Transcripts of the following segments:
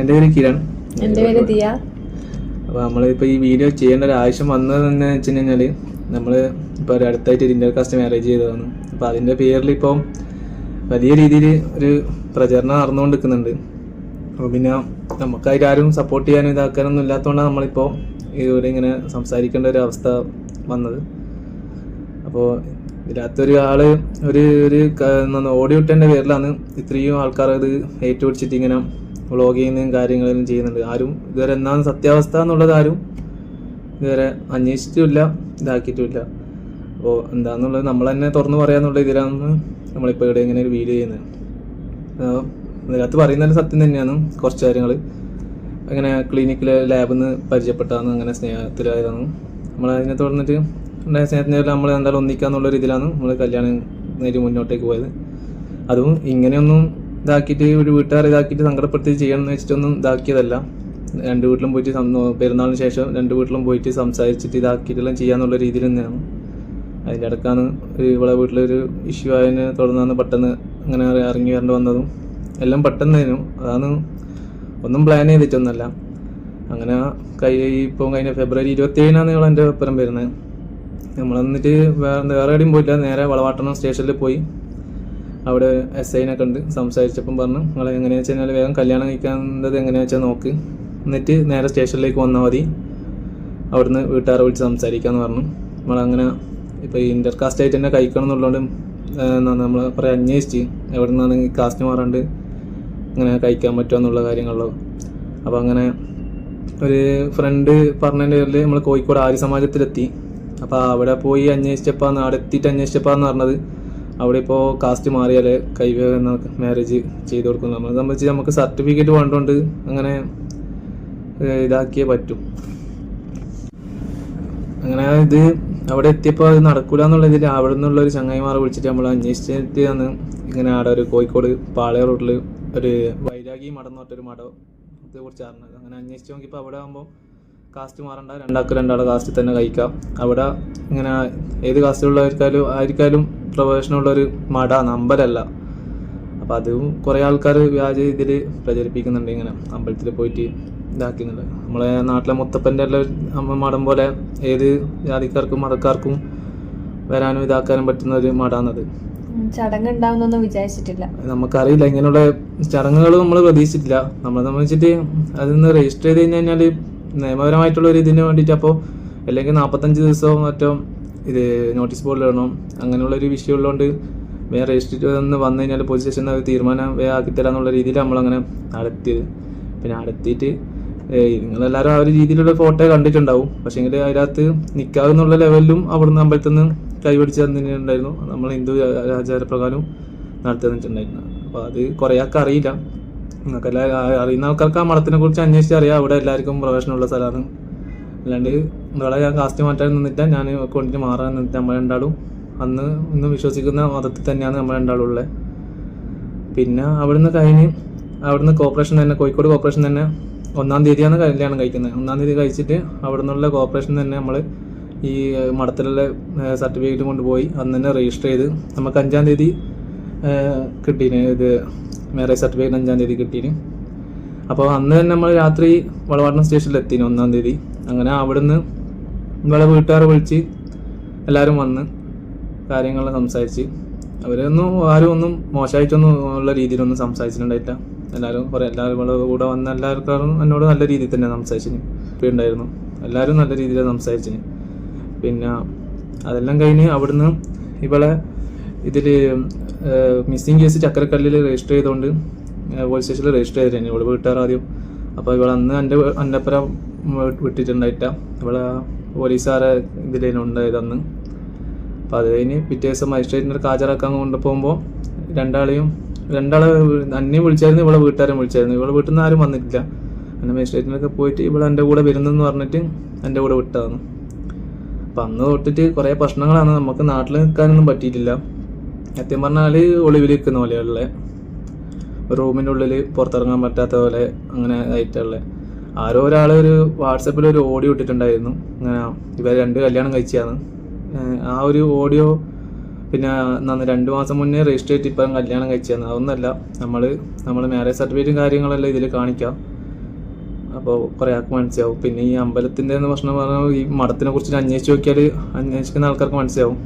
എന്റെ പേര് കിരൺ. എന്റെ പേര് ദിയ. അപ്പോൾ നമ്മളിപ്പോൾ ഈ വീഡിയോ ചെയ്യേണ്ട ഒരു ആവശ്യം വന്നതെന്ന് വെച്ച് കഴിഞ്ഞാൽ നമ്മൾ ഇപ്പോൾ ഒരു അടുത്തായിട്ട് ഒരു ഇന്റർകാസ്റ്റ് മാരേജ് ചെയ്തതാണ്. അപ്പോൾ അതിന്റെ പേരിൽ ഇപ്പോൾ വലിയ രീതിയിൽ ഒരു പ്രചരണം നടന്നുകൊണ്ടിരിക്കുന്നുണ്ട്. അപ്പോൾ പിന്നെ നമുക്കായിട്ട് ആരും സപ്പോർട്ട് ചെയ്യാനും ഇതാക്കാനൊന്നും ഇല്ലാത്തതുകൊണ്ടാണ് നമ്മളിപ്പോൾ ഇവിടെ ഇങ്ങനെ സംസാരിക്കേണ്ട ഒരു അവസ്ഥ വന്നത്. അപ്പോൾ ഇതിനകത്തൊരു ആൾ ഒരു ഒരു ഓടി വിട്ടേന്റെ പേരിലാണ് ഇത്രയും ആൾക്കാർ അത് ഏറ്റുപിടിച്ചിട്ട് ഇങ്ങനെ വ്ളോഗ് ചെയ്യുന്നതും കാര്യങ്ങളും ചെയ്യുന്നുണ്ട്. ആരും ഇതുവരെ എന്താണ് സത്യാവസ്ഥ എന്നുള്ളത് ആരും ഇതുവരെ അന്വേഷിച്ചിട്ടില്ല ഇതാക്കിയിട്ടില്ല. അപ്പോൾ എന്താണെന്നുള്ളത് നമ്മൾ തന്നെ തുറന്നു പറയാന്നുള്ള ഇതിലാണ് നമ്മളിപ്പോൾ ഇവിടെ ഇങ്ങനെ ഒരു വീഡിയോ ചെയ്യുന്നത്. ഇതിനകത്ത് പറയുന്നത് സത്യം തന്നെയാണ് കുറച്ച് കാര്യങ്ങൾ. അങ്ങനെ ക്ലിനിക്കിലെ ലാബിൽ നിന്ന് പരിചയപ്പെട്ടാണ് അങ്ങനെ സ്നേഹത്തിലായതാണ്. നമ്മൾ അതിനെ തുടർന്നിട്ട് ഉണ്ടായ സ്നേഹത്തിന്റെ നമ്മൾ എന്തായാലും ഒന്നിക്കാന്നുള്ളൊരു ഇതിലാണ് നമ്മൾ കല്യാണം നേരി മുന്നോട്ടേക്ക് പോയത്. അതും ഇങ്ങനെയൊന്നും ഇതാക്കിയിട്ട് ഒരു വീട്ടുകാർ ഇതാക്കിയിട്ട് സങ്കടപ്പെടുത്തി ചെയ്യണം എന്ന് വെച്ചിട്ടൊന്നും ഇതാക്കിയതല്ല. രണ്ട് വീട്ടിലും പോയിട്ട് പെരുന്നാളിന് ശേഷം രണ്ട് വീട്ടിലും പോയിട്ട് സംസാരിച്ചിട്ട് ഇതാക്കിയിട്ടെല്ലാം ചെയ്യാന്നുള്ള രീതിയിൽ തന്നെയാണ്. അതിന്റെ ഇടക്കാണ് ഇവിടെ വീട്ടിലൊരു ഇഷ്യൂ ആയതിനെ തുടർന്നാണ് പെട്ടെന്ന് അങ്ങനെ ഇറങ്ങി വരേണ്ടി വന്നതും. എല്ലാം പെട്ടെന്നായിരുന്നു അതാണ് ഒന്നും പ്ലാൻ ചെയ്തിട്ടൊന്നല്ല അങ്ങനെ കൈ ഇപ്പം കഴിഞ്ഞ ഫെബ്രുവരി ഇരുപത്തി ഏഴിനാണ് നിങ്ങൾ എന്റെ ഒപ്പരം വരുന്നത്. നമ്മൾ എന്നിട്ട് വേറെ വേറെ എവിടെയും പോയില്ല നേരെ വളവാട്ടണം സ്റ്റേഷനിൽ പോയി. അവിടെ എസ് ഐനെ ഉണ്ട്. സംസാരിച്ചപ്പം പറഞ്ഞു നിങ്ങൾ എങ്ങനെയാണെന്ന് വെച്ച് കഴിഞ്ഞാൽ വേഗം കല്യാണം കഴിക്കാനുള്ളത് എങ്ങനെയാ വെച്ചാൽ നോക്ക്. എന്നിട്ട് നേരെ സ്റ്റേഷനിലേക്ക് വന്നാൽ മതി. അവിടുന്ന് വീട്ടുകാരെ വിളിച്ച് സംസാരിക്കാമെന്ന് പറഞ്ഞു. നമ്മളങ്ങനെ ഇപ്പോൾ ഇന്റർ കാസ്റ്റ് ആയിട്ട് തന്നെ കഴിക്കണം എന്നുള്ളതുകൊണ്ട് നമ്മൾ കുറേ അന്വേഷിച്ച് എവിടെ നിന്നാണ് കാസ്റ്റ് മാറാണ്ട് അങ്ങനെ കഴിക്കാൻ പറ്റുമോ എന്നുള്ള കാര്യങ്ങളിലോ അപ്പോൾ അങ്ങനെ ഒരു ഫ്രണ്ട് പറഞ്ഞതിന്റെ പേരിൽ നമ്മൾ കോഴിക്കോട് ആര്യ സമാജത്തിലെത്തി അപ്പോൾ അവിടെ പോയി അന്വേഷിച്ചപ്പോൾ അവിടെ എത്തിയിട്ട് അന്വേഷിച്ചപ്പോഴാന്ന് പറഞ്ഞത് അവിടെ ഇപ്പോൾ കാസ്റ്റ് മാറിയാൽ കൈവേഗം മാരേജ് ചെയ്ത് കൊടുക്കുന്നു നമ്മളെ. സംബന്ധിച്ച് നമുക്ക് സർട്ടിഫിക്കറ്റ് വേണ്ടതുകൊണ്ട് അങ്ങനെ ഇതാക്കിയേ പറ്റും. അങ്ങനെ ഇത് അവിടെ എത്തിയപ്പോൾ അത് നടക്കൂല എന്നുള്ളതിൽ അവിടെ നിന്നുള്ള ഒരു ചങ്ങായിമാരെ വിളിച്ചിട്ട് നമ്മൾ അന്വേഷിച്ചിട്ട് ആണ് ഇങ്ങനെ അവിടെ ഒരു കോഴിക്കോട് പാളയ റോഡിൽ ഒരു വൈരാഗി മഠം എന്ന് പറഞ്ഞൊരു മഠത്തെ കുറിച്ച് അറിഞ്ഞത്. അങ്ങനെ അന്വേഷിച്ച് നോക്കിയപ്പോൾ അവിടെ ആകുമ്പോൾ കാസ്റ്റ് മാറണ്ട രണ്ടാൾക്ക് രണ്ടാളെ കാസ്റ്റ് തന്നെ കഴിക്കാം. അവിടെ ഇങ്ങനെ ഏത് കാസ്റ്റിലുള്ളവർക്കാലും ആർക്കാലും പ്രവേശനമുള്ളൊരു മടാണ് അമ്പലമല്ല. അപ്പോൾ അതും കുറേ ആൾക്കാർ വ്യാജ ഇതിൽ പ്രചരിപ്പിക്കുന്നുണ്ട് ഇങ്ങനെ അമ്പലത്തിൽ പോയിട്ട് ഇതാക്കുന്നുണ്ട് നമ്മളെ നാട്ടിലെ മുത്തപ്പന്റെ എല്ലാം മഠം പോലെ ഏത് ജാതിക്കാർക്കും മതക്കാർക്കും വരാനും ഇതാക്കാനും പറ്റുന്ന ഒരു മടാണത് ചടങ്ങ് ഉണ്ടാവുന്നൊന്നും വിചാരിച്ചിട്ടില്ല. നമുക്കറിയില്ല ഇങ്ങനെയുള്ള ചടങ്ങുകൾ നമ്മൾ പ്രതീക്ഷിച്ചിട്ടില്ല. നമ്മളെ സംബന്ധിച്ചിട്ട് അതിന്ന് രജിസ്റ്റർ ചെയ്ത് കഴിഞ്ഞ് കഴിഞ്ഞാൽ നിയമപരമായിട്ടുള്ള ഒരു ഇതിന് വേണ്ടിയിട്ട് അപ്പോൾ അല്ലെങ്കിൽ നാൽപ്പത്തഞ്ച് ദിവസവും മറ്റോ ഇത് നോട്ടീസ് ബോർഡിൽ ഇടണം. അങ്ങനെയുള്ള ഒരു വിഷയം ഉള്ളതുകൊണ്ട് വേറെ രജിസ്റ്റർ ഒന്ന് വന്നു കഴിഞ്ഞാൽ പോലീസ് സ്റ്റേഷനിൽ അത് തീരുമാനം വേഗം ആക്കിത്തരാന്നുള്ള രീതിയിൽ നമ്മളങ്ങനെ നടത്തിയത്. പിന്നെ നടത്തിയിട്ട് നിങ്ങളെല്ലാവരും ആ ഒരു രീതിയിലുള്ള ഫോട്ടോ കണ്ടിട്ടുണ്ടാവും. പക്ഷേങ്കിൽ അതിനകത്ത് നിൽക്കാവുന്നുള്ള ലെവലിലും അവിടുന്ന് അമ്പലത്തിൽ നിന്ന് കൈപിടിച്ച് തന്നിട്ടുണ്ടായിരുന്നു. നമ്മൾ ഹിന്ദു ആചാരപ്രകാരം നടത്തി തന്നിട്ടുണ്ടായിരുന്നു അപ്പോൾ അത് കുറേ ആൾക്ക് അറിയില്ല. നിങ്ങൾക്കെല്ലാം അറിയുന്ന ആൾക്കാർക്ക് ആ മഠത്തിനെ കുറിച്ച് അന്വേഷിച്ച് അറിയാം. അവിടെ എല്ലാവർക്കും പ്രവേശനമുള്ള സ്ഥലമാണ്. അല്ലാണ്ട് ഇവിടെ ഞാൻ കാസ്റ്റ് മാറ്റാൻ നിന്നിട്ട് ഞാൻ കൊണ്ടിട്ട് മാറാൻ നിന്നിട്ട് നമ്മൾ രണ്ടാളും അന്ന് ഇന്ന് വിശ്വസിക്കുന്ന മതത്തിൽ തന്നെയാണ് നമ്മൾ രണ്ടാളും ഉള്ളത് പിന്നെ അവിടുന്ന് കഴിഞ്ഞ് അവിടുന്ന് കോപ്പറേഷൻ തന്നെ കോഴിക്കോട് കോപ്പറേഷൻ തന്നെ ഒന്നാം തീയതിയാണ് കല്യാണം കഴിക്കുന്നത്. ഒന്നാം തീയതി കഴിച്ചിട്ട് അവിടെ നിന്നുള്ള കോർപ്പറേഷൻ തന്നെ നമ്മൾ ഈ മഠത്തിലുള്ള സർട്ടിഫിക്കറ്റ് കൊണ്ടുപോയി അന്ന് തന്നെ രജിസ്റ്റർ ചെയ്ത് നമുക്ക് അഞ്ചാം തീയതി കിട്ടീന്. ഇത് മാരേജ് സർട്ടിഫിക്കറ്റ് അഞ്ചാം തീയതി കിട്ടീന്. അപ്പോൾ അന്ന് തന്നെ നമ്മൾ രാത്രി വളവാട്ടം സ്റ്റേഷനിൽ എത്തിന് ഒന്നാം തീയതി. അങ്ങനെ അവിടുന്ന് ഇവിടെ വീട്ടുകാരെ വിളിച്ച് എല്ലാവരും വന്ന് കാര്യങ്ങൾ സംസാരിച്ച്. അവരൊന്നും ആരും ഒന്നും മോശമായിട്ടൊന്നും ഉള്ള രീതിയിലൊന്നും സംസാരിച്ചിട്ടുണ്ടായിട്ടില്ല എല്ലാവരും കുറേ എല്ലാവരും കൂടെ വന്ന എല്ലാവർക്കും എന്നോട് നല്ല രീതിയിൽ തന്നെ സംസാരിച്ചിന്. ഉണ്ടായിരുന്നു. എല്ലാവരും നല്ല രീതിയിൽ സംസാരിച്ചിന്. പിന്നെ അതെല്ലാം കഴിഞ്ഞ് അവിടുന്ന് ഇവളെ ഇതിൽ മിസ്സിങ് കേസ് ചക്കരക്കല്ലിൽ രജിസ്റ്റർ ചെയ്തുകൊണ്ട് പോലീസ് സ്റ്റേഷനിൽ രജിസ്റ്റർ ചെയ്തിരുന്നു ഇവിടെ വീട്ടുകാർ ആദ്യം. അപ്പോൾ ഇവൾ അന്ന് എന്റെ അപ്പുറം വിട്ടിട്ടുണ്ടായിട്ട ഇവിടെ പോലീസുകാരെ ഇതിലുണ്ടായത് ഉണ്ടായതന്ന് അപ്പോൾ അത് കഴിഞ്ഞ് പിറ്റേ ദിവസം മജിസ്ട്രേറ്റിന്റെ ഹാജരാക്കാൻ കൊണ്ടുപോകുമ്പോൾ രണ്ടാളെയും രണ്ടാളെ അന്നെയും വിളിച്ചായിരുന്നു ഇവിടെ വീട്ടുകാരും വിളിച്ചായിരുന്നു. ഇവിടെ വീട്ടിൽ നിന്ന് ആരും വന്നിട്ടില്ല. അങ്ങനെ മജിസ്ട്രേറ്റിനൊക്കെ പോയിട്ട് ഇവിടെ എന്റെ കൂടെ വരുന്നെന്ന് പറഞ്ഞിട്ട് എന്റെ കൂടെ വിട്ടതാണ്. അപ്പം അന്ന് തൊട്ടിട്ട് കുറേ പ്രശ്നങ്ങളാണ്. നമുക്ക് നാട്ടിൽ നിൽക്കാനൊന്നും പറ്റിയിട്ടില്ല. സത്യം പറഞ്ഞാൽ ഒളിവിൽ നിൽക്കുന്ന പോലെയുള്ള റൂമിന്റെ ഉള്ളിൽ പുറത്തിറങ്ങാൻ പറ്റാത്ത പോലെ അങ്ങനെ ആയിട്ടുള്ള ആരോ ഒരാൾ ഒരു വാട്സപ്പിൽ ഒരു ഓഡിയോ ഇട്ടിട്ടുണ്ടായിരുന്നു. ഇങ്ങനെ ഇവർ രണ്ട് കല്യാണം കഴിച്ചതാണ്. ആ ഒരു ഓഡിയോ പിന്നെ നന്ന് രണ്ട് മാസം മുന്നേ രജിസ്റ്റർ ചെയ്തിട്ട് ഇപ്പം കല്യാണം കഴിച്ചതാണ്. അതൊന്നല്ല നമ്മൾ നമ്മൾ മാരേജ് സർട്ടിഫിക്കറ്റും കാര്യങ്ങളെല്ലാം ഇതിൽ കാണിക്കാം. അപ്പോൾ കുറേ ആൾക്ക് മനസ്സിലാവും. പിന്നെ ഈ അമ്പലത്തിന്റെ എന്ന് പ്രശ്നം പറഞ്ഞാൽ ഈ മഠത്തിനെ കുറിച്ച് അന്വേഷിച്ച് നോക്കിയാൽ അന്വേഷിക്കുന്ന ആൾക്കാർക്ക് മനസ്സിലാവും.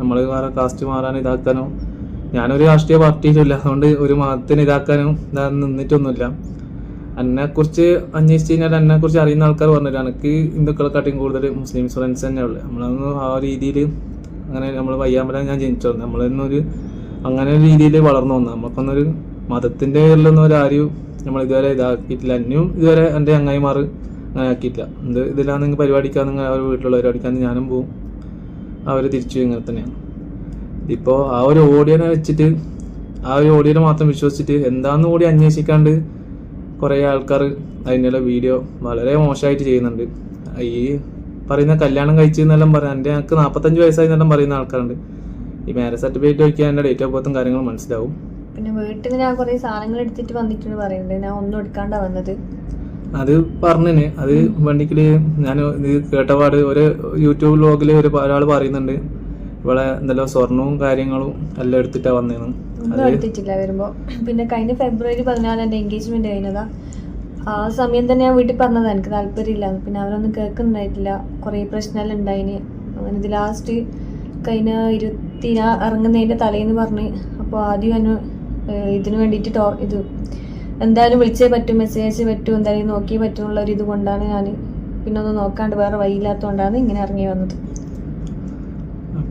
നമ്മൾ വേറെ കാസ്റ്റ് മാറാൻ ഇതാക്കാനോ. ഞാനൊരു രാഷ്ട്രീയ പാർട്ടിയിലില്ല. അതുകൊണ്ട് ഒരു മതത്തിന് ഇതാക്കാനോ ഇതാ നിന്നിട്ടൊന്നുമില്ല. എന്നെക്കുറിച്ച് അന്വേഷിച്ച് കഴിഞ്ഞാൽ എന്നെ കുറിച്ച് അറിയുന്ന ആൾക്കാർ പറഞ്ഞില്ല എനിക്ക് ഹിന്ദുക്കളെക്കാട്ടിയും കൂടുതൽ മുസ്ലിംസ് ഫ്രണ്ട്സ് തന്നെ നമ്മളൊന്ന് ആ രീതിയിൽ അങ്ങനെ നമ്മൾ വയ്യാമ്പല ഞാൻ ജനിച്ചു. വന്നു നമ്മളൊന്നൊരു അങ്ങനെ ഒരു രീതിയിൽ വളർന്നു വന്നു. നമുക്കൊന്നൊരു മതത്തിന്റെ പേരിലൊന്നും ഒരു ആരും നമ്മൾ ഇതുവരെ ഇതാക്കിയിട്ടില്ല. എന്നെയും ഇതുവരെ എന്റെ ചങ്ങായിമാർ അങ്ങനെ ആക്കിയിട്ടില്ല. എന്ത് ഇതിലാണെങ്കിൽ പരിപാടിക്കാണെങ്കിൽ അവർ വീട്ടിലുള്ള പരിപാടിക്കാന്ന് ഞാനും പോവും. അവർ തിരിച്ചു ഇങ്ങനെ തന്നെയാണ്. ഇപ്പോൾ ആ ഒരു ഓഡിയനെ വെച്ചിട്ട് ആ ഒരു ഓഡിയനെ മാത്രം വിശ്വസിച്ചിട്ട് എന്താണെന്ന് കൂടി അന്വേഷിക്കാണ്ട് കുറേ ആൾക്കാർ അതിനുള്ള വീഡിയോ വളരെ മോശമായിട്ട് ചെയ്യുന്നുണ്ട്. ഈ പറയുന്ന കല്യാണം കഴിച്ചു എന്നെല്ലാം പറയാം എന്റെ ഞങ്ങൾക്ക് നാൽപ്പത്തഞ്ച് വയസ്സായി എന്നെല്ലാം പറയുന്ന ആൾക്കാരുണ്ട്. ഈ മാരേജ് സർട്ടിഫിക്കറ്റ് വയ്ക്കാൻ എന്റെ ഡേറ്റ് ഓഫ് ബർത്തും കാര്യങ്ങളും മനസ്സിലാവും. പിന്നെ വീട്ടിൽ നിന്ന് ഞാൻ കുറേ സാധനങ്ങൾ എടുത്തിട്ട് വന്നിട്ടുണ്ട് പറയുന്നുണ്ട്. ഞാൻ ഒന്നും എടുക്കാണ്ടാ വന്നത്. അത് പറഞ്ഞിന്. അത് വണ്ടിക്കിൽ ഞാൻ ഇത് കേട്ടപാട് ഒരു യൂട്യൂബ് വ്ലോഗിൽ ഒരു ഒരാൾ പറയുന്നുണ്ട്. ഇവിടെ എന്തെല്ലാം സ്വർണവും കാര്യങ്ങളും എല്ലാം എടുത്തിട്ടാണ് വന്നേന്ന്. ഒന്നും എടുത്തിട്ടില്ല വരുമ്പോ. പിന്നെ കഴിഞ്ഞ ഫെബ്രുവരി പതിനാല് എന്റെ എൻഗേജ്മെന്റ് കഴിഞ്ഞതാ. ആ സമയം തന്നെ ഞാൻ വീട്ടിൽ പറഞ്ഞതാ എനിക്ക് താല്പര്യമില്ല. പിന്നെ അവരൊന്നും കേൾക്കുന്നുണ്ടായിട്ടില്ല. കുറേ പ്രശ്നമെല്ലാം ഉണ്ടായിന്. അങ്ങനെ ഇത് ലാസ്റ്റ് കഴിഞ്ഞ ഇരുപത്തി ഇറങ്ങുന്നതിന്റെ ഇറങ്ങുന്നതിന്റെ തലേന്ന് പറഞ്ഞ്. അപ്പോൾ ആദ്യം എന്നെ ഇതിനു വേണ്ടിട്ട് വേണ്ടിയിട്ട് ടോ ഇത് എന്തായാലും വിളിച്ചേ പറ്റും മെസ്സേജ് പറ്റൂ എന്തായാലും നോക്കിയേ പറ്റുള്ള ഒരു ഇത് കൊണ്ടാണ് ഞാൻ പിന്നെ ഒന്ന് നോക്കാണ്ട് വേറെ വഴിയില്ലാത്തതുകൊണ്ടാണ് ഇങ്ങനെ ഇറങ്ങി വന്നത്.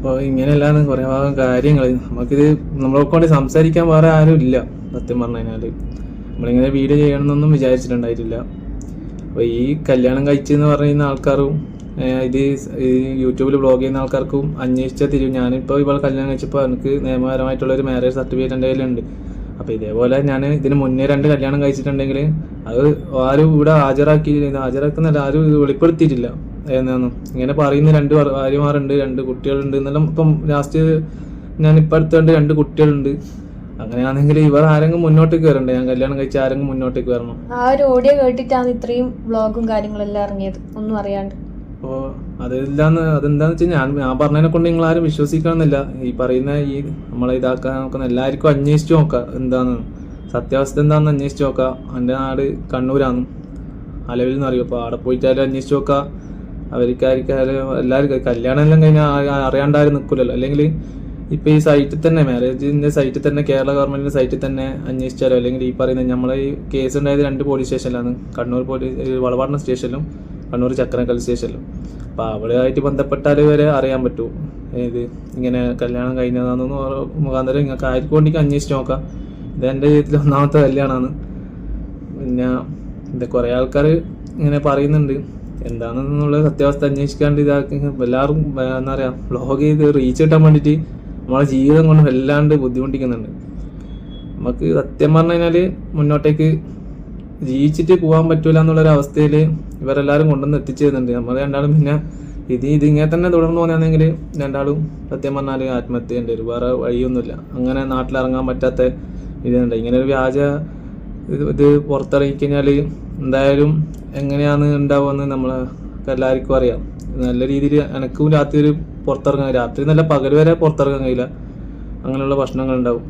അപ്പോൾ ഇങ്ങനെയല്ലാണ് കുറേ ഭാഗം കാര്യങ്ങൾ നമുക്കിത് നമ്മളെ കൊണ്ട് സംസാരിക്കാൻ വേറെ ആരും ഇല്ല സത്യം പറഞ്ഞു കഴിഞ്ഞാൽ നമ്മളിങ്ങനെ വീഡിയോ ചെയ്യണമെന്നൊന്നും വിചാരിച്ചിട്ടുണ്ടായിട്ടില്ല. അപ്പോൾ ഈ കല്യാണം കഴിച്ചെന്ന് പറയുന്ന ആൾക്കാരും ഇത് യൂട്യൂബിൽ ബ്ലോഗ് ചെയ്യുന്ന ആൾക്കാർക്കും അന്വേഷിച്ചാൽ തിരിയും. ഞാനിപ്പോൾ ഇവൾ കല്യാണം കഴിച്ചപ്പോൾ എനിക്ക് നിയമപരമായിട്ടുള്ള ഒരു മാരേജ് സർട്ടിഫിക്കറ്റ് എന്റെ കയ്യിലുണ്ട്. അപ്പോൾ ഇതേപോലെ ഞാൻ ഇതിന് മുന്നേ രണ്ട് കല്യാണം കഴിച്ചിട്ടുണ്ടെങ്കിൽ അത് ആരും ഇവിടെ ഹാജരാക്കി ഹാജരാക്കുന്നില്ല ആരും വെളിപ്പെടുത്തിയിട്ടില്ല. എന്നാന്ന് ഇങ്ങനെ പറയുന്ന രണ്ട് ഭാര്യമാരുണ്ട് രണ്ട് കുട്ടികളുണ്ട്. എന്നെല്ലാം ഇപ്പം ലാസ്റ്റ് ഞാൻ ഇപ്പം അടുത്തുണ്ട് രണ്ട് കുട്ടികളുണ്ട്. അങ്ങനെയാണെങ്കിൽ ഇവർ ആരെങ്കിലും മുന്നോട്ടേക്ക് വരണ്ടേ? ഞാൻ കല്യാണം കഴിച്ച ആരെങ്കിലും മുന്നോട്ടേക്ക് വരണം? ആ ഒരു ഓഡിയോ കേട്ടിട്ടാണ് ഇത്രയും വ്ളോഗും കാര്യങ്ങളെല്ലാം ഇറങ്ങിയത്. ഒന്നും അറിയാണ്ട്. അപ്പോൾ അതെന്താന്ന് അതെന്താന്ന് വെച്ചാൽ ഞാൻ ഞാൻ പറഞ്ഞതിനെ കൊണ്ട് നിങ്ങൾ ആരും വിശ്വസിക്കണമെന്നില്ല. ഈ പറയുന്ന ഈ നമ്മളെ ഇതാക്കാൻ നോക്കുന്ന എല്ലാവർക്കും അന്വേഷിച്ച് നോക്കാം എന്താന്ന്. സത്യാവസ്ഥ എന്താണെന്ന് അന്വേഷിച്ച് നോക്കാം. എന്റെ നാട് കണ്ണൂരാണ്. അലവിൽ നിന്ന് അറിയും? അപ്പോൾ അവിടെ പോയിട്ടാലും അന്വേഷിച്ച് നോക്കാം. അവർക്കാർക്കാരും എല്ലാവർക്കും കല്യാണം എല്ലാം കഴിഞ്ഞാൽ അറിയാണ്ടാരും നിൽക്കില്ലല്ലോ അല്ലെങ്കിൽ ഇപ്പോൾ ഈ സൈറ്റിൽ തന്നെ മാരേജിന്റെ സൈറ്റിൽ തന്നെ കേരള ഗവൺമെന്റിന്റെ സൈറ്റിൽ തന്നെ അന്വേഷിച്ചാലോ? അല്ലെങ്കിൽ ഈ പറയുന്ന നമ്മളെ ഈ കേസ് ഉണ്ടായത് രണ്ട് പോലീസ് സ്റ്റേഷനിലാണ് കണ്ണൂർ പോലീസ് വളവാടന സ്റ്റേഷനിലും കണ്ണൂർ ചക്രക്കൽ സ്റ്റേഷനിലും അപ്പോൾ അവിടെയായിട്ട് ബന്ധപ്പെട്ടാൽ വരെ അറിയാൻ പറ്റൂ. ഇത് ഇങ്ങനെ കല്യാണം കഴിഞ്ഞതാണെന്ന് മുഖാന്തരം നിങ്ങൾക്ക് ആർക്കും വേണ്ടി അന്വേഷിച്ച് നോക്കാം. ഇത് എന്റെ ജീവിതത്തിൽ ഒന്നാമത്തെ കല്യാണമാണ്. പിന്നെ ഇത് കുറേ ആൾക്കാർ ഇങ്ങനെ പറയുന്നുണ്ട്. എന്താണെന്നുള്ള സത്യാവസ്ഥ അന്വേഷിക്കാണ്ട് ഇതാക്കി. എല്ലാവരും എന്താ പറയുക വ്ളോഗ് ചെയ്ത് റീച്ച് കിട്ടാൻ വേണ്ടിയിട്ട് നമ്മളെ ജീവിതം കൊണ്ട് വല്ലാണ്ട് ബുദ്ധിമുട്ടിക്കുന്നുണ്ട്. നമുക്ക് സത്യം പറഞ്ഞു കഴിഞ്ഞാൽ മുന്നോട്ടേക്ക് ജീവിച്ചിട്ട് പോകാൻ പറ്റൂല എന്നുള്ളൊരു അവസ്ഥയിൽ ഇവരെല്ലാവരും കൊണ്ടുവന്ന് എത്തിച്ചേരുന്നുണ്ട്. നമ്മൾ രണ്ടാളും പിന്നെ ഇത് ഇത് ഇങ്ങനെ തന്നെ തുടർന്ന് പോകുന്നതെങ്കിൽ രണ്ടാളും സത്യം പറഞ്ഞാൽ ആത്മഹത്യ വരും. വേറെ വഴിയൊന്നുമില്ല. അങ്ങനെ നാട്ടിലിറങ്ങാൻ പറ്റാത്ത ഇതുണ്ട് ഇങ്ങനെ ഒരു വ്യാജ ഇത് ഇത് പുറത്തിറങ്ങി കഴിഞ്ഞാൽ എന്തായാലും എങ്ങനെയാണ് ഉണ്ടാവുമെന്ന് നമ്മൾ എല്ലാവർക്കും അറിയാം. നല്ല രീതിയിൽ എനിക്കും രാത്രി ഒരു പുറത്തിറങ്ങാൻ രാത്രി നല്ല പകൽ വരെ പുറത്തിറങ്ങാൻ കഴിയില്ല. അങ്ങനെയുള്ള പ്രശ്നങ്ങൾ ഉണ്ടാവും.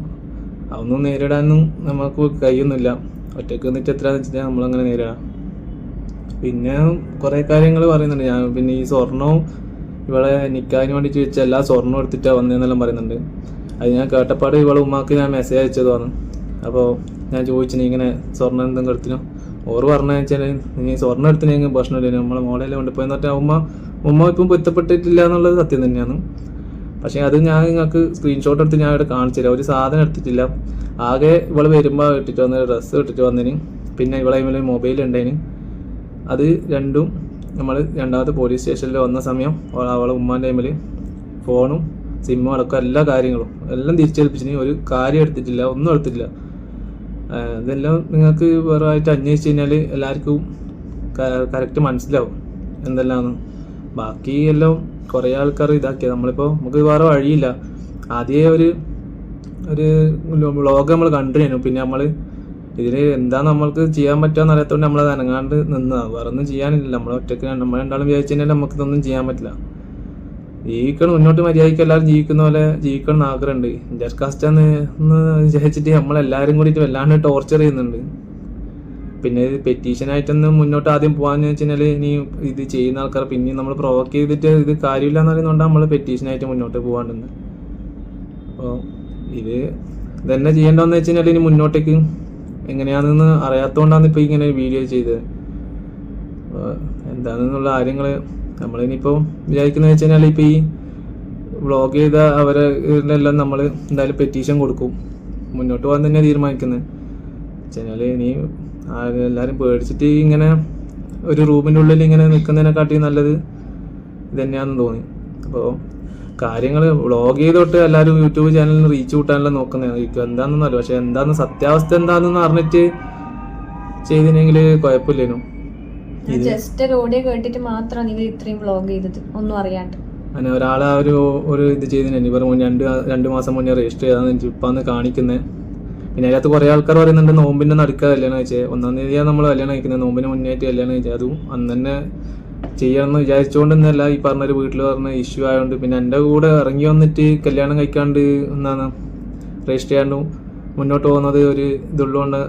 അതൊന്നും നേരിടാനൊന്നും നമുക്ക് കഴിയുന്നില്ല. ഒറ്റയ്ക്ക് നിന്നിട്ട് എത്രയാന്ന് വെച്ചാൽ നമ്മളങ്ങനെ നേരിടാം. പിന്നെ കുറേ കാര്യങ്ങൾ പറയുന്നുണ്ട്. ഞാൻ പിന്നെ ഈ സ്വർണവും ഇവളെ നിൽക്കാൻ വേണ്ടി ചോദിച്ച എല്ലാ സ്വർണവും എടുത്തിട്ടാണ് വന്നതെന്നെല്ലാം പറയുന്നുണ്ട്. അത് ഞാൻ കേട്ടപ്പാട് ഇവളെ ഉമ്മാക്ക് ഞാൻ മെസ്സേജ് അയച്ചതാണ് അപ്പോൾ ഞാൻ ചോദിച്ചു ഇങ്ങനെ സ്വർണം എന്തെങ്കിലും എടുത്തിനോ? ഓറ് പറഞ്ഞു വെച്ചാൽ നീ സ്വർണം എടുത്തിനെങ്കിൽ ഇല്ല. നമ്മളെ മോളെല്ലാം കൊണ്ടുപോയി എന്നിട്ട് ഉമ്മ ഉമ്മ ഇപ്പം പൊരുത്തപ്പെട്ടിട്ടില്ല എന്നുള്ളത് സത്യം തന്നെയാണ്. പക്ഷേ അത് ഞാൻ നിങ്ങൾക്ക് സ്ക്രീൻഷോട്ട് എടുത്ത് ഞാൻ ഇവിടെ കാണിച്ചില്ല ഒരു സാധനം എടുത്തിട്ടില്ല. ആകെ ഇവൾ വരുമ്പോൾ ഇട്ടിട്ട് വന്ന ഡ്രസ്സ് ഇട്ടിട്ട് വന്നതിന് പിന്നെ ഇവളെ കയ്യിൽ മൊബൈൽ ഉണ്ടായിന് അത് രണ്ടും നമ്മൾ രണ്ടാമത്തെ പോലീസ് സ്റ്റേഷനിൽ വന്ന സമയം അവളെ ഉമ്മാന്റെ ടൈമിൽ ഫോണും സിമ്മും അടക്കം എല്ലാ കാര്യങ്ങളും എല്ലാം തിരിച്ചേൽപ്പിച്ചിന് ഒരു കാര്യം എടുത്തിട്ടില്ല ഒന്നും എടുത്തിട്ടില്ല. ഇതെല്ലാം നിങ്ങൾക്ക് വേറെ ആയിട്ട് അന്വേഷിച്ച് കഴിഞ്ഞാൽ എല്ലാവർക്കും കറക്റ്റ് മനസ്സിലാവും എന്തെല്ലാമാണ് ബാക്കി എല്ലാം കുറേ ആൾക്കാർ ഇതാക്കിയത് നമ്മളിപ്പോൾ നമുക്ക് വേറെ വഴിയില്ല. ആദ്യമേ ഒരു ഒരു വ്ളോഗ് നമ്മൾ കണ്ടിരുന്നു. പിന്നെ നമ്മൾ ഇതിന് എന്താ നമ്മൾക്ക് ചെയ്യാൻ പറ്റുമെന്ന് അറിയാത്തതുകൊണ്ട് നമ്മൾ അത് അനങ്ങാണ്ട് നിന്നതാണ് വേറെ ഒന്നും ചെയ്യാനില്ല നമ്മൾ ഒറ്റയ്ക്ക് നമ്മൾ രണ്ടാളും വിചാരിച്ചു കഴിഞ്ഞാൽ നമുക്ക് ഇതൊന്നും ചെയ്യാൻ പറ്റില്ല. ജീവിക്കണം മുന്നോട്ട് മര്യാദയ്ക്ക് എല്ലാവരും ജീവിക്കുന്ന പോലെ ജീവിക്കണം എന്ന് ആഗ്രഹമുണ്ട് ജസ്റ്റ് കാസ്റ്റ് എന്ന് വിചാരിച്ചിട്ട് നമ്മളെല്ലാവരും കൂടിയിട്ട് വല്ലാണ്ട് ടോർച്ചർ ചെയ്യുന്നുണ്ട്. പിന്നെ ഇത് പെറ്റീഷനായിട്ടൊന്ന് മുന്നോട്ട് ആദ്യം പോകാന്ന് വെച്ച് കഴിഞ്ഞാൽ ഇനി ഇത് ചെയ്യുന്ന ആൾക്കാർ പിന്നെയും നമ്മൾ പ്രൊവോക്ക് ചെയ്തിട്ട് ഇത് കാര്യമില്ല എന്ന് പറയുന്നതുകൊണ്ട് നമ്മൾ പെറ്റീഷനായിട്ട് മുന്നോട്ട് പോകാണ്ടെന്ന് അപ്പോൾ ഇത് ഇതന്നെ ചെയ്യേണ്ടതെന്ന് വെച്ച് കഴിഞ്ഞാൽ ഇനി മുന്നോട്ടേക്ക് എങ്ങനെയാണെന്ന് അറിയാത്തതുകൊണ്ടാണ് ഇപ്പോൾ ഇങ്ങനെ വീഡിയോ ചെയ്തത്. എന്താണെന്നുള്ള കാര്യങ്ങൾ നമ്മളിനിപ്പോൾ വിചാരിക്കുന്നത് വെച്ച് കഴിഞ്ഞാൽ ഇപ്പോൾ ഈ വ്ളോഗ് ചെയ്ത അവരെ എല്ലാം നമ്മൾ എന്തായാലും പെറ്റീഷൻ കൊടുക്കും. മുന്നോട്ട് പോകാൻ തന്നെ തീരുമാനിക്കുന്നത് വെച്ചാൽ ഇനി എല്ലാവരും പേടിച്ചിട്ട് ഇങ്ങനെ ഒരു റൂമിന്റെ ഉള്ളിൽ ഇങ്ങനെ നിൽക്കുന്നതിനെക്കാട്ടി നല്ലത് ഇത് തന്നെയാണെന്ന് തോന്നി അപ്പോൾ കാര്യങ്ങൾ വ്ളോഗ് ചെയ്തോട്ട് എല്ലാവരും യൂട്യൂബ് ചാനലിന് റീച്ച് കൂട്ടാനല്ല എന്താണെന്നൊന്നും അറിയില്ല. പക്ഷെ എന്താണെന്ന് സത്യാവസ്ഥ എന്താണെന്ന് അറിഞ്ഞിട്ട് ചെയ്തിനെങ്കിൽ കുഴപ്പമില്ലേനു. ജസ്റ്റ് ഒരു ഓഡിയോ കേട്ടിട്ട് മാത്രമാണ് ഇവർ ഇത്രയും വ്ളോഗ് ചെയ്തത് ഒന്നും അറിയാണ്ട്. അങ്ങനെ ഒരാളെ ഒരു ഒരു ഇത് ചെയ്തിന് ഇവർ രണ്ട് രണ്ട് മാസം മുന്നേ രജിസ്റ്റർ ചെയ്താന്ന് ഇപ്പാന്ന് കാണിക്കുന്നത് പിന്നെ അതിനകത്ത് കുറേ ആൾക്കാർ പറയുന്നുണ്ട് നോമ്പിന്റെ നടുക്ക കല്യാണം കഴിച്ചത് ഒന്നാം തീയതിയാണ് നമ്മൾ കല്യാണം കഴിക്കുന്നത് നോമ്പിന് മുന്നേറ്റ് കല്യാണം കഴിച്ചത് അതും അന്ന് തന്നെ ചെയ്യണമെന്ന് വിചാരിച്ചുകൊണ്ടൊന്നല്ല ഈ പറഞ്ഞൊരു വീട്ടിൽ പറഞ്ഞ ഇഷ്യൂ ആയതുകൊണ്ട് പിന്നെ എന്റെ കൂടെ ഇറങ്ങി വന്നിട്ട് കല്യാണം കഴിക്കാണ്ട് എന്താണ് രജിസ്റ്റർ ചെയ്യാണ്ടും മുന്നോട്ട് പോകുന്നത് ഒരു ഇതുള്ളതുകൊണ്ട്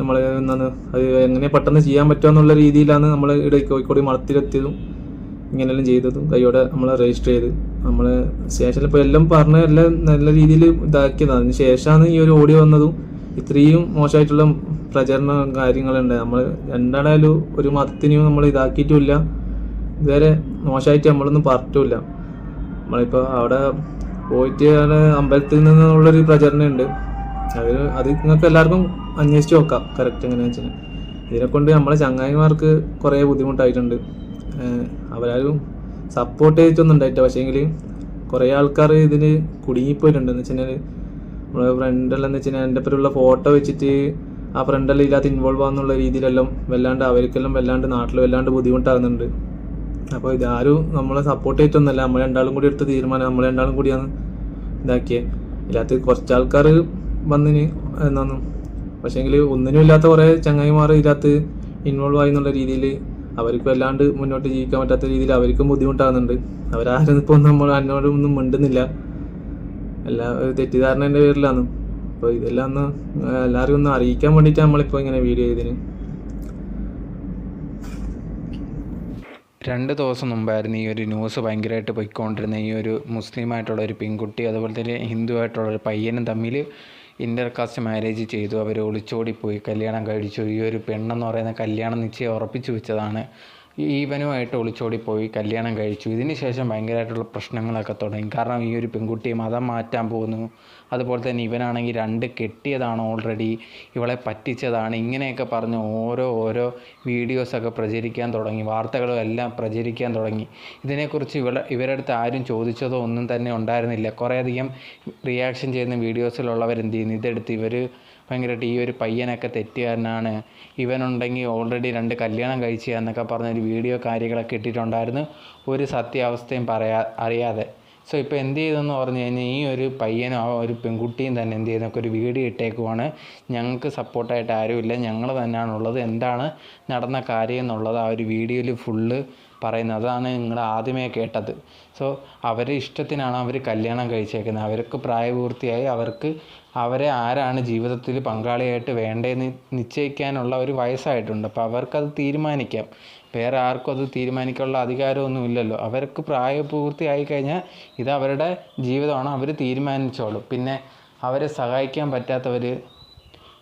നമ്മൾ എന്താണ് അത് എങ്ങനെ പെട്ടെന്ന് ചെയ്യാൻ പറ്റുമെന്നുള്ള രീതിയിലാണ് നമ്മൾ ഇവിടെ കോഴിക്കോട് മളത്തിലെത്തിയതും ഇങ്ങനെയെല്ലാം ചെയ്തതും. കൈയോടെ നമ്മൾ രജിസ്റ്റർ ചെയ്ത് നമ്മൾ ശേഷം ഇപ്പോൾ എല്ലാം പറഞ്ഞ് എല്ലാം നല്ല രീതിയിൽ ഇതാക്കിയതാണ് അതിന് ശേഷമാണ് ഈ ഒരു ഓഡിയോ വന്നതും ഇത്രയും മോശമായിട്ടുള്ള പ്രചരണ കാര്യങ്ങളുണ്ട്. നമ്മൾ രണ്ടാളായാലും ഒരു മതത്തിനെയും നമ്മൾ ഇതാക്കിയിട്ടുമില്ല ഇതുവരെ മോശമായിട്ട് നമ്മളൊന്നും പറഞ്ഞിട്ടുമില്ല. നമ്മളിപ്പോൾ അവിടെ പോയിട്ട് അവിടെ അമ്പലത്തിൽ നിന്നുള്ളൊരു പ്രചരണം ഉണ്ട് അത് അത് നിങ്ങൾക്ക് എല്ലാവർക്കും അന്വേഷിച്ച് നോക്കാം. കറക്റ്റ് എങ്ങനെയാണെന്ന് വെച്ചാൽ ഇതിനെ കൊണ്ട് നമ്മളെ ചങ്ങായിമാർക്ക് കുറേ ബുദ്ധിമുട്ടായിട്ടുണ്ട്. അവരാരും സപ്പോർട്ട് ചെയ്തിട്ടൊന്നും പക്ഷേ പക്ഷേങ്കിൽ കുറേ ആൾക്കാർ ഇതിന് കുടുങ്ങിപ്പോയിട്ടുണ്ട്. എന്ന് വെച്ചാൽ നമ്മളെ ഫ്രണ്ടെല്ലാം എന്ന് വെച്ചാൽ എന്റെ പേരുള്ള ഫോട്ടോ വെച്ചിട്ട് ആ ഫ്രണ്ടെല്ലാം ഇല്ലാത്ത ഇൻവോൾവ് ആകുന്നുള്ള രീതിയിലെല്ലാം വല്ലാണ്ട് അവർക്കെല്ലാം വല്ലാണ്ട് നാട്ടിൽ വല്ലാണ്ട് ബുദ്ധിമുട്ടാകുന്നുണ്ട്. അപ്പോൾ ഇതാരും നമ്മളെ സപ്പോർട്ട് ചെയ്തിട്ടൊന്നുമല്ല. നമ്മൾ രണ്ടാളും കൂടി എടുത്ത തീരുമാനം. നമ്മൾ രണ്ടാളും കൂടിയാണ് ഇതാക്കിയത് ഇല്ലാത്ത കുറച്ച് ആൾക്കാർ വന്നിന് എന്നാന്നു പക്ഷേങ്കിൽ ഒന്നിനും ഇല്ലാത്ത കുറേ ചങ്ങായിമാർ ഇതിനകത്ത് ഇൻവോൾവ് ആയി എന്നുള്ള രീതിയിൽ അവർക്ക് വല്ലാണ്ട് മുന്നോട്ട് ജീവിക്കാൻ പറ്റാത്ത രീതിയിൽ അവർക്കും ബുദ്ധിമുട്ടാകുന്നുണ്ട്. അവരാരും ഇപ്പോൾ നമ്മൾ എന്നോടും ഒന്നും മിണ്ടുന്നില്ല. എല്ലാ തെറ്റിദ്ധാരണേന്റെ പേരിലാണ്. അപ്പോൾ ഇതെല്ലാം ഒന്ന് എല്ലാവരും ഒന്ന് അറിയിക്കാൻ വേണ്ടിയിട്ടാണ് നമ്മളിപ്പോൾ ഇങ്ങനെ വീഡിയോ ചെയ്തതിന് രണ്ട് ദിവസം മുമ്പായിരുന്നു ഈ ഒരു ന്യൂസ് ഭയങ്കരമായിട്ട് പോയിക്കൊണ്ടിരുന്നത്. ഈ ഒരു മുസ്ലിമായിട്ടുള്ള ഒരു പെൺകുട്ടി അതുപോലെ തന്നെ ഹിന്ദു ആയിട്ടുള്ള ഒരു പയ്യനും തമ്മിൽ ഇന്റർ കാസ്റ്റ് മാരേജ് ചെയ്തു. അവർ ഒളിച്ചോടിപ്പോയി. കല്യാണം കഴിച്ചു. ഈ ഒരു പെണ്ണെന്ന് പറയുന്ന കല്യാണം നിശ്ചയം ഉറപ്പിച്ചു വെച്ചതാണ്. ഈവനുമായിട്ട് ഒളിച്ചോടിപ്പോയി കല്യാണം കഴിച്ചു. ഇതിന് ശേഷം ഭയങ്കരമായിട്ടുള്ള പ്രശ്നങ്ങളൊക്കെ തുടങ്ങി. കാരണം ഈ ഒരു പെൺകുട്ടിയെ മതം മാറ്റാൻ പോകുന്നു. അതുപോലെ തന്നെ ഇവനാണെങ്കിൽ രണ്ട് കെട്ടിയതാണ് ഓൾറെഡി ഇവളെ പറ്റിച്ചതാണ്. ഇങ്ങനെയൊക്കെ പറഞ്ഞ് ഓരോ ഓരോ വീഡിയോസൊക്കെ പ്രചരിക്കാൻ തുടങ്ങി. വാർത്തകളും എല്ലാം പ്രചരിക്കാൻ തുടങ്ങി. ഇതിനെക്കുറിച്ച് ഇവളെ ഇവരുടെ അടുത്ത് ആരും ചോദിച്ചതോ ഒന്നും തന്നെ ഉണ്ടായിരുന്നില്ല. കുറേയധികം റിയാക്ഷൻ ചെയ്യുന്ന വീഡിയോസിലുള്ളവർ എന്ത് ചെയ്യുന്നു? ഇതെടുത്ത് ഇവർ ഭയങ്കരമായിട്ട് ഈ ഒരു പയ്യനൊക്കെ തെറ്റുകാരനാണ്. ഇവനുണ്ടെങ്കിൽ ഓൾറെഡി രണ്ട് കല്യാണം കഴിച്ചു എന്നൊക്കെ പറഞ്ഞൊരു വീഡിയോ കാര്യങ്ങളൊക്കെ ഇട്ടിട്ടുണ്ടായിരുന്നു. ഒരു സത്യാവസ്ഥയും പറയാ അറിയാതെ. സോ ഇപ്പോൾ എന്ത് ചെയ്തെന്ന് പറഞ്ഞു കഴിഞ്ഞാൽ ഈ ഒരു പയ്യനും ആ ഒരു പെൺകുട്ടിയും തന്നെ എന്ത് ചെയ്യുന്നൊക്കെ ഒരു വീഡിയോ ഇട്ടേക്കുവാണ്. ഞങ്ങൾക്ക് സപ്പോർട്ടായിട്ട് ആരുമില്ല. ഞങ്ങൾ തന്നെയാണുള്ളത് എന്താണ് നടന്ന കാര്യം എന്നുള്ളത് ആ ഒരു വീഡിയോയിൽ ഫുള്ള് പറയുന്നത്. അതാണ് നിങ്ങൾ ആദ്യമേ കേട്ടത്. സോ അവരെ ഇഷ്ടത്തിനാണ് അവർ കല്യാണം കഴിച്ചേക്കുന്നത്. അവർക്ക് പ്രായപൂർത്തിയായി അവർക്ക് അവരെ ആരാണ് ജീവിതത്തിൽ പങ്കാളിയായിട്ട് വേണ്ടതെന്ന് നിശ്ചയിക്കാനുള്ള ഒരു വയസ്സായിട്ടുണ്ട്. അപ്പോൾ അവർക്കത് തീരുമാനിക്കാം. വേറെ ആർക്കും അത് തീരുമാനിക്കാനുള്ള അധികാരമൊന്നും ഇല്ലല്ലോ. അവർക്ക് പ്രായപൂർത്തിയായി കഴിഞ്ഞാൽ ഇത് അവരുടെ ജീവിതമാണ്. അവർ തീരുമാനിച്ചോളും. പിന്നെ അവരെ സഹായിക്കാൻ പറ്റാത്തവർ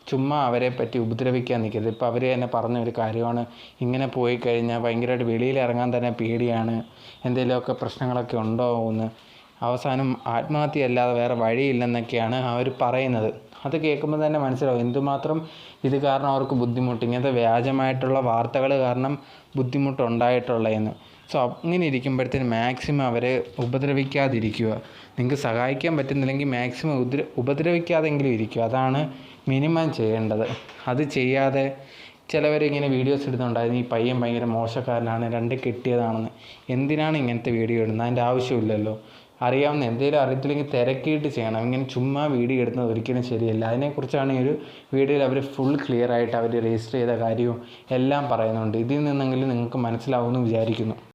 ചുമ്മാ അവരെ പറ്റി ഉപദ്രവിക്കാൻ നിൽക്കരുത്. ഇപ്പോൾ അവർ തന്നെ പറഞ്ഞ ഒരു കാര്യമാണ്. ഇങ്ങനെ പോയി കഴിഞ്ഞാൽ ഭയങ്കരമായിട്ട് വെളിയിൽ ഇറങ്ങാൻ തന്നെ പേടിയാണ്. എന്തെങ്കിലുമൊക്കെ പ്രശ്നങ്ങളൊക്കെ ഉണ്ടോ എന്ന് അവസാനം ആത്മഹത്യ അല്ലാതെ വേറെ വഴിയില്ലെന്നൊക്കെയാണ് അവർ പറയുന്നത്. അത് കേൾക്കുമ്പോൾ തന്നെ മനസ്സിലാവും. എന്തുമാത്രം ഇത് കാരണം അവർക്ക് ബുദ്ധിമുട്ട് ഇങ്ങനത്തെ വ്യാജമായിട്ടുള്ള വാർത്തകൾ കാരണം ബുദ്ധിമുട്ടുണ്ടായിട്ടുള്ളതെന്ന് സോ അങ്ങനെ ഇരിക്കുമ്പോഴത്തേന് മാക്സിമം അവരെ ഉപദ്രവിക്കാതിരിക്കുക. നിങ്ങൾക്ക് സഹായിക്കാൻ പറ്റുന്നില്ലെങ്കിൽ മാക്സിമം ഉദ്ര ഉപദ്രവിക്കാതെങ്കിലും ഇരിക്കുക. അതാണ് മിനിമം ചെയ്യേണ്ടത്. അത് ചെയ്യാതെ ചിലവരിങ്ങനെ വീഡിയോസ് ഇടുന്നുണ്ടായിരുന്നു. ഈ പയ്യൻ ഭയങ്കര മോശക്കാരനാണ് രണ്ട് കെട്ടിയതാണെന്ന്. എന്തിനാണ് ഇങ്ങനത്തെ വീഡിയോ ഇടുന്നത്? അതിന്റെ ആവശ്യമില്ലല്ലോ. അറിയാവുന്ന എന്തെങ്കിലും അറിയത്തില്ലെങ്കിൽ തിരക്കിയിട്ട് ചെയ്യണം. ഇങ്ങനെ ചുമ്മാ വീഡിയോ എടുക്കുന്നത് ഒരിക്കലും ശരിയല്ല. അതിനെക്കുറിച്ചാണ് ഈ ഒരു വീഡിയോയിൽ അവർ ഫുൾ ക്ലിയർ ആയിട്ട് അവർ രജിസ്റ്റർ ചെയ്ത കാര്യവും എല്ലാം പറയുന്നുണ്ട്. ഇതിൽ നിന്നെങ്കിലും നിങ്ങൾക്ക് മനസ്സിലാവുമെന്ന് വിചാരിക്കുന്നു.